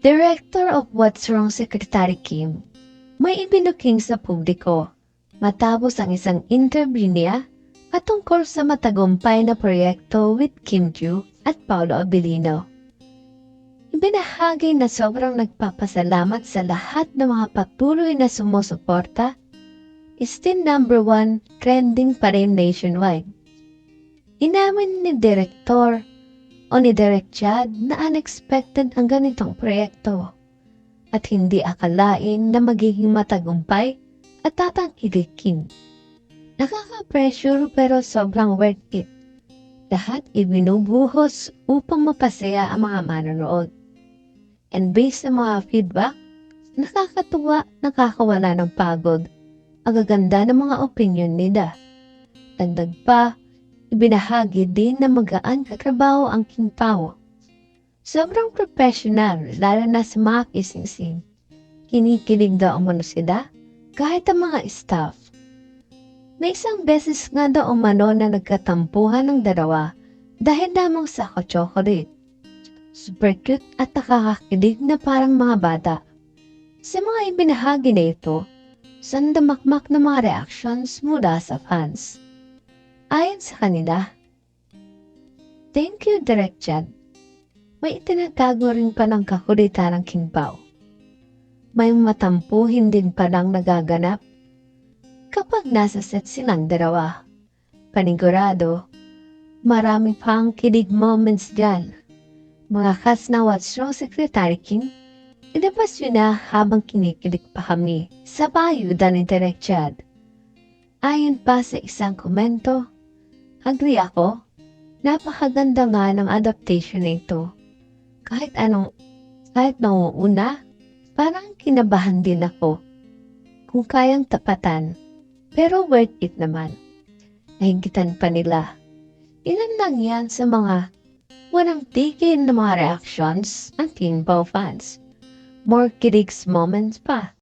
Director of What's Wrong Secretary Kim, may ibinuking sa publiko matapos ang isang interview niya patungkol sa matagumpay na proyekto with Kim Ju at Paolo Abilino. Ibinahagi na sobrang nagpapasalamat sa lahat ng mga patuloy na sumusuporta is still number one trending pa rin nationwide. Inamin ni Direktor o ni Direk Chad na unexpected ang ganitong proyekto at hindi akalain na magiging matagumpay at tatangkilikin. Nakaka-pressure pero sobrang worth it. Lahat ibinubuhos upang mapasaya ang mga manonood. And based sa mga feedback, nakakatuwa, nakakawala ng pagod. Ang gaganda ng mga opinion nila. Dagdag pa, ibinahagi din na magaan katrabaho ang King Pao. Sobrang professional, lalo na sa mga kissing scene. Kinikilig daw umano sila, kahit ang mga staff. May isang beses nga daw umano na nagkatampuhan ng dalawa dahil lamang sa chocolate. Super cute at nakakakilig na parang mga bata. Sa mga ibinahagi na ito, sandamakmak na mga reactions mula sa fans. Ayon sa kanila, Thank you, Direk Chad. May itinatago rin pa ng kakulitan ng King Pao. May matampuhin din pa lang nagaganap kapag nasa set silang dalawa. Panigurado, marami pang kilig moments dyan. Mga kas na What's Wrong Secretary King, ilabas yun na habang kinikilig pa kami sa bayudan ni Direk Chad. Ayon pa sa isang komento, agree ako, napakaganda nga ng adaptation nito. Kahit anong, kahit nauuna, parang kinabahan din ako. Kung kayang tapatan, pero worth it naman. Nahigitan pa nila. Ilan lang yan sa mga walang tigil na mga reactions ng King Pao fans. More kirigs moments pa.